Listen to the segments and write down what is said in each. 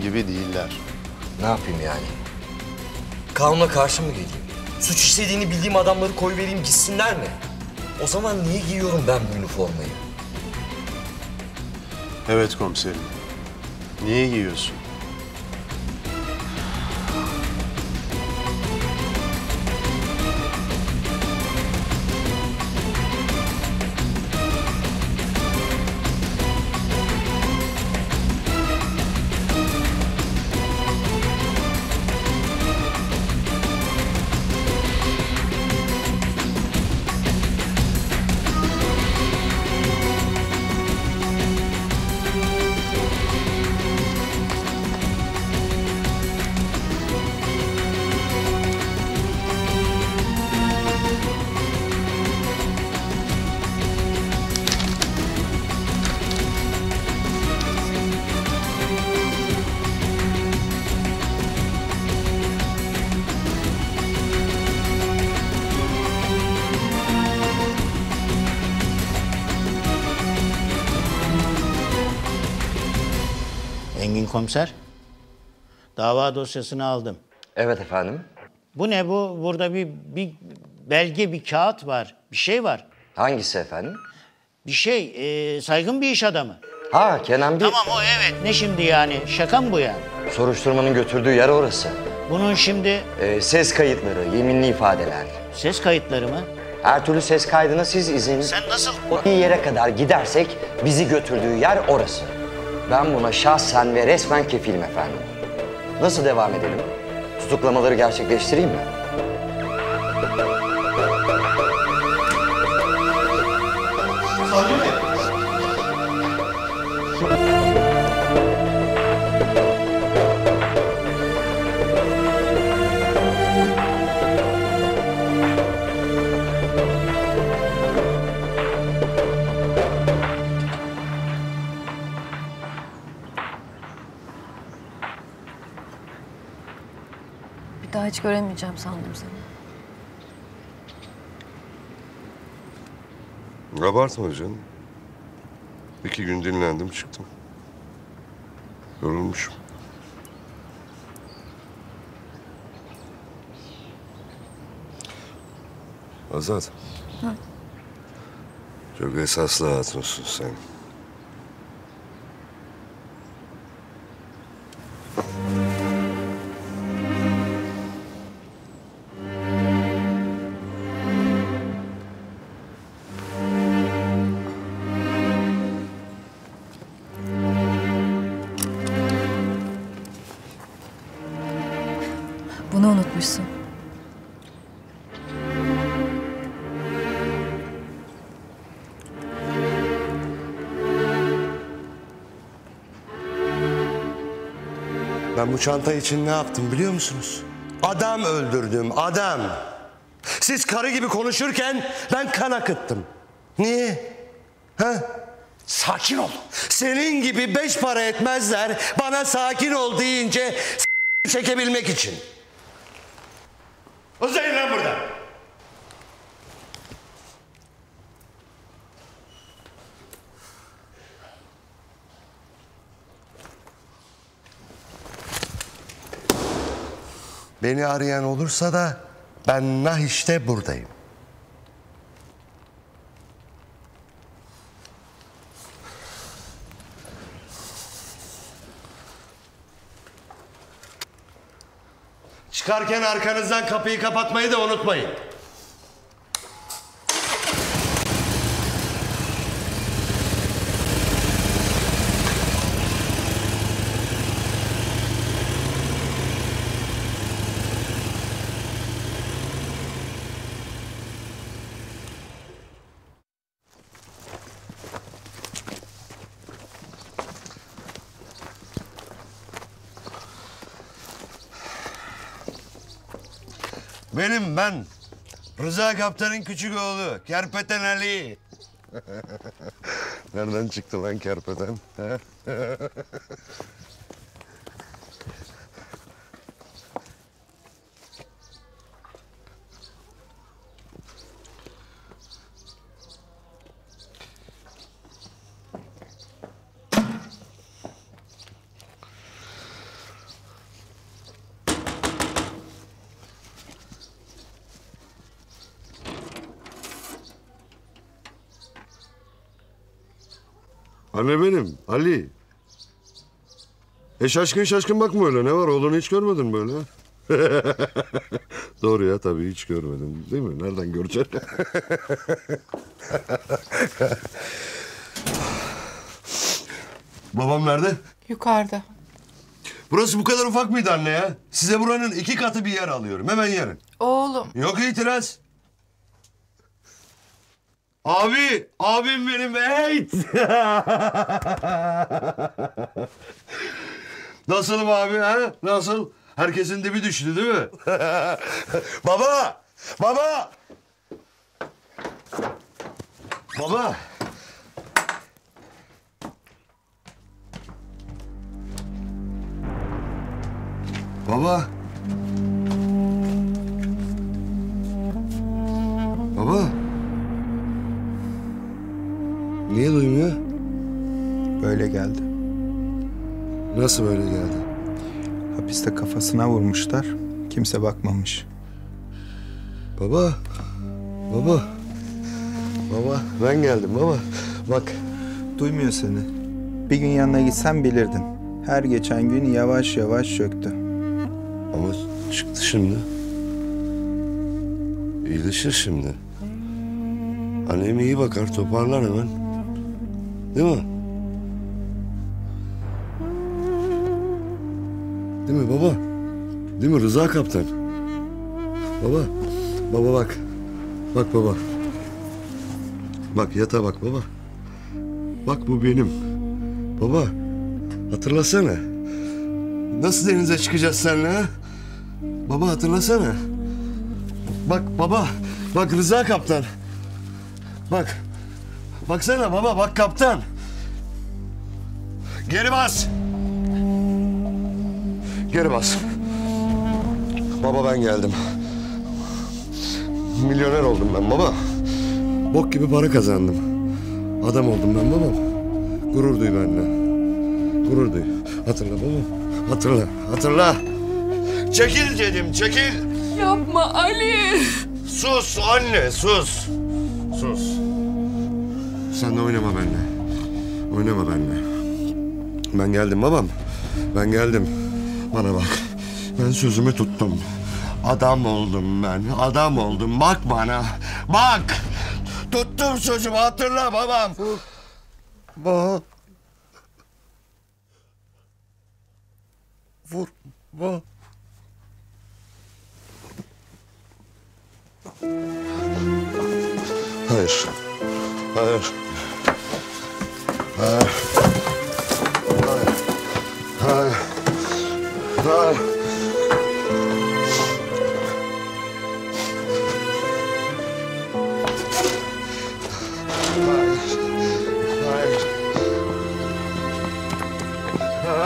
gibi değiller. Ne yapayım yani? Kanuna karşı mı geleyim? Suç işlediğini bildiğim adamları koyvereyim gitsinler mi? O zaman niye giyiyorum ben bu üniformayı? Evet komiserim. Niye giyiyorsun? Komiser. Dava dosyasını aldım. Evet efendim. Bu ne bu? Burada bir, bir belge, bir kağıt var. Bir şey var. Hangisi efendim? Bir şey, e, saygın bir iş adamı. Ha Kenan bir Tamam o evet. Ne şimdi yani? Şaka mı bu yani? soruşturmanın götürdüğü yer orası. Bunun şimdi Ee, ses kayıtları, yeminli ifadeler. ses kayıtları mı? Her türlü ses kaydına siz izin. Sen nasıl... Bir yere kadar gidersek bizi götürdüğü yer orası. Ben buna şahsen ve resmen kefilim efendim. Nasıl devam edelim? Tutuklamaları gerçekleştireyim mi? Bir daha hiç göremeyeceğim sandım seni. Abartma canım. İki gün dinlendim çıktım. Yorulmuşum. Azat. Çok esaslı hatunsun sen. Ben bu çanta için ne yaptım biliyor musunuz? Adam öldürdüm, adam. Siz karı gibi konuşurken ben kan akıttım. Niye? Ha? Sakin ol. Senin gibi beş para etmezler bana sakin ol deyince çekebilmek için. Uzayın lan buradan. Beni arayan olursa da ben nah işte buradayım. Çıkarken arkanızdan kapıyı kapatmayı da unutmayın. Benim ben. Rıza Kaptan'ın küçük oğlu. Kerpeten Ali. Nereden çıktı lan kerpeten? Anne benim, Ali. E şaşkın şaşkın bakma öyle. Ne var oğlunu hiç görmedin böyle. Doğru ya tabii hiç görmedim. Değil mi? Nereden göreceksin? Babam nerede? Yukarıda. Burası bu kadar ufak mıydı anne ya? Size buranın iki katı bir yer alıyorum. Hemen yarın. Oğlum. Yok itiraz. Abi, abim benim hey. Nasılım abi ha? Nasıl? Herkesin dibi düştü değil mi? baba! Baba! Baba! Baba! Baba! Niye duymuyor? Böyle geldi. Nasıl böyle geldi? Hapiste kafasına vurmuşlar. Kimse bakmamış. Baba. Baba. Baba ben geldim baba. Bak. Duymuyor seni. Bir gün yanına gitsen bilirdin. Her geçen gün yavaş yavaş çöktü. Ama çıktı şimdi. İyileşir şimdi. Annem iyi bakar toparlar hemen. Değil mi? Değil mi baba? Değil mi Rıza kaptan? Baba. Baba bak. Bak baba. Bak yata bak baba. Bak bu benim. Baba. Hatırlasana. Nasıl denize çıkacağız seninle ha? Baba hatırlasana. Bak baba. Bak Rıza kaptan. Bak. Baksana baba bak kaptan. Geri bas. Geri bas. Baba ben geldim. Milyoner oldum ben baba. Bok gibi para kazandım. Adam oldum ben babam. Gurur duy benimle. Gurur duy. Hatırla baba. Hatırla. Hatırla. Çekil dedim çekil. Yapma Ali. Sus anne sus. Sus. Sen de oynama benimle. Oynama benimle. Ben geldim babam. Ben geldim. Bana bak. Ben sözümü tuttum. Adam oldum ben. Adam oldum. Bak bana. Bak. Tuttum sözümü hatırla babam. Bak. Vur.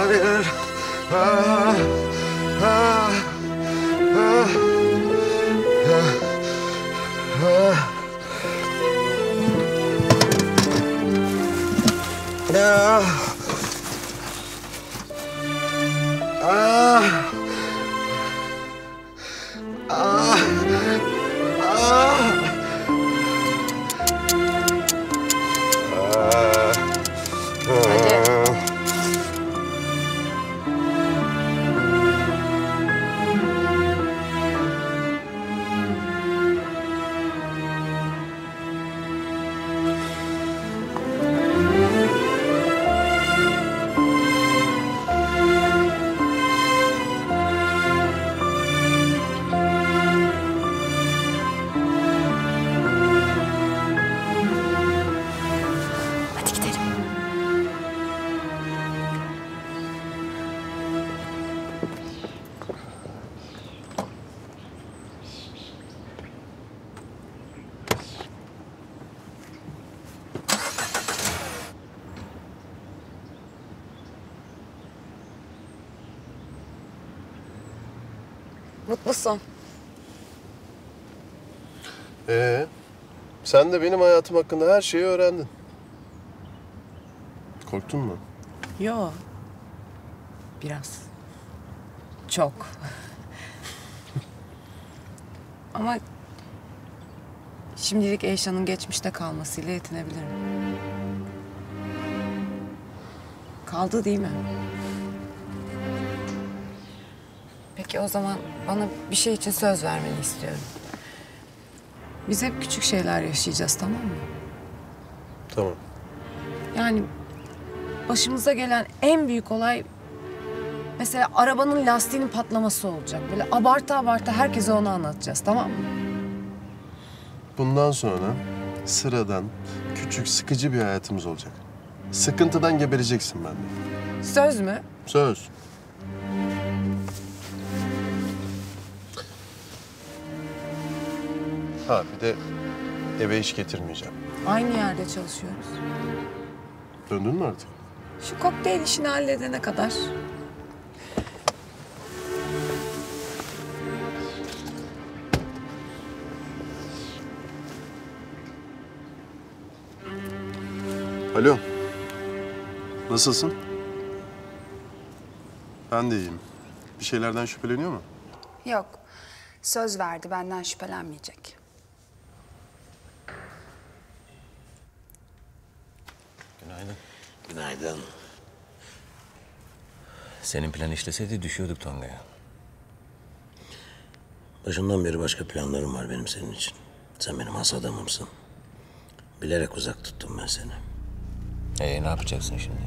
Ah, ah, ah, Mutlusun. Ee, sen de benim hayatım hakkında her şeyi öğrendin. Korktun mu? Yo. Biraz. Çok. Ama şimdilik Eyşan'ın geçmişte kalmasıyla yetinebilirim. Kaldı değil mi? Peki o zaman bana bir şey için söz vermeni istiyorum. Biz hep küçük şeyler yaşayacağız tamam mı? Tamam. Yani başımıza gelen en büyük olay mesela arabanın lastiğinin patlaması olacak. Böyle abartı abartı herkese onu anlatacağız tamam mı? Bundan sonra sıradan, küçük, sıkıcı bir hayatımız olacak. Sıkıntıdan gebereceksin bende. Söz mü? Söz. Ha bir de eve iş getirmeyeceğim. Aynı yerde çalışıyoruz. Döndün mü artık? Şu kokteyl işini halledene kadar. Alo. Nasılsın? Ben de iyiyim. Bir şeylerden şüpheleniyor mu? Yok. Söz verdi benden şüphelenmeyecek. Günaydın. Günaydın. Senin plan işleseydi düşüyorduk Tonga'ya. Başından beri başka planlarım var benim senin için. Sen benim has adamımsın. Bilerek uzak tuttum ben seni. Ee ne yapacaksın şimdi?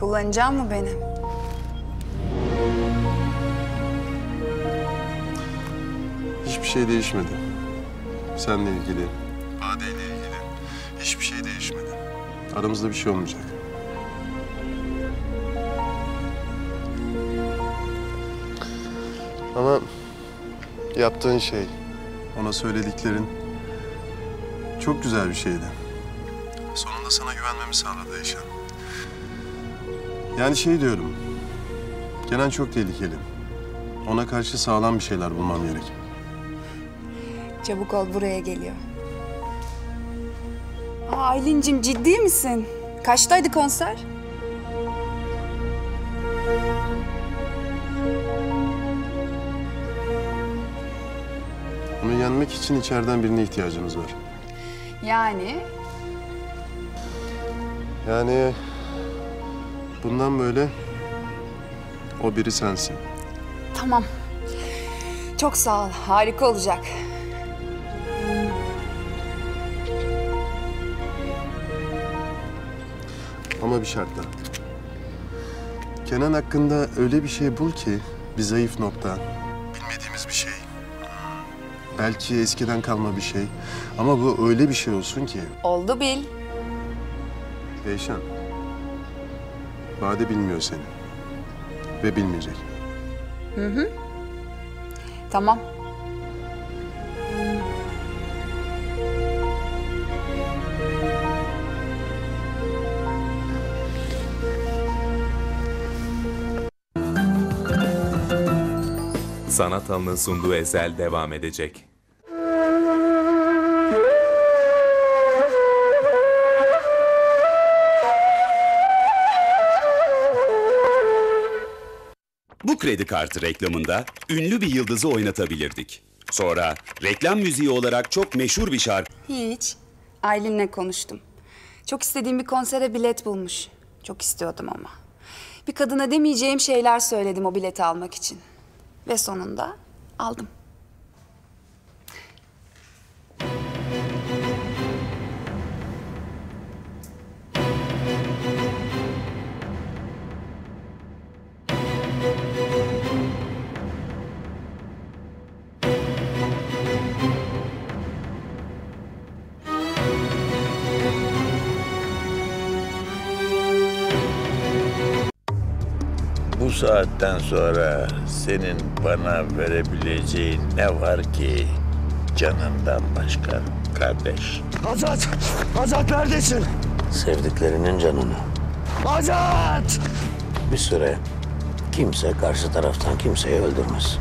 Kullanacak mı beni? Şey değişmedi. Seninle ilgili, Bade ile ilgili hiçbir şey değişmedi. Aramızda bir şey olmayacak. Ama yaptığın şey, ona söylediklerin çok güzel bir şeydi. Sonunda sana güvenmemi sağladı Eşan. Yani şey diyorum, Kenan çok tehlikeli. Ona karşı sağlam bir şeyler bulmam gerek. Çabuk ol buraya geliyor. Aa, Aylin'cim ciddi misin? Kaçtaydı konser? Onu yenmek için içeriden birine ihtiyacımız var. Yani Yani bundan böyle o biri sensin. tamam. Çok sağ ol. Harika olacak. Ama bir şartla. Kenan hakkında öyle bir şey bul ki bir zayıf nokta. Bilmediğimiz bir şey. Belki eskiden kalma bir şey. Ama bu öyle bir şey olsun ki. Oldu bil. Eyşan. Bade bilmiyor seni. Ve bilmeyecek. Tamam. Sanat Alan'ın sunduğu eser devam edecek. Bu kredi kartı reklamında ünlü bir yıldızı oynatabilirdik. Sonra reklam müziği olarak çok meşhur bir şarkı Hiç. Aylin'le konuştum. Çok istediğim bir konsere bilet bulmuş. Çok istiyordum ama. Bir kadına demeyeceğim şeyler söyledim o bileti almak için. Ve sonunda aldım. Bu saatten sonra senin bana verebileceğin ne var ki canından başka kardeş? Azat! Azat neredesin? Sevdiklerinin canını. Azat! Bir süre kimse karşı taraftan kimseyi öldürmez.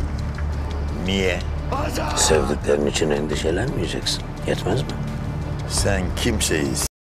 Niye? Azat! Sevdiklerin için endişelenmeyeceksin. Yetmez mi? Sen kimseyi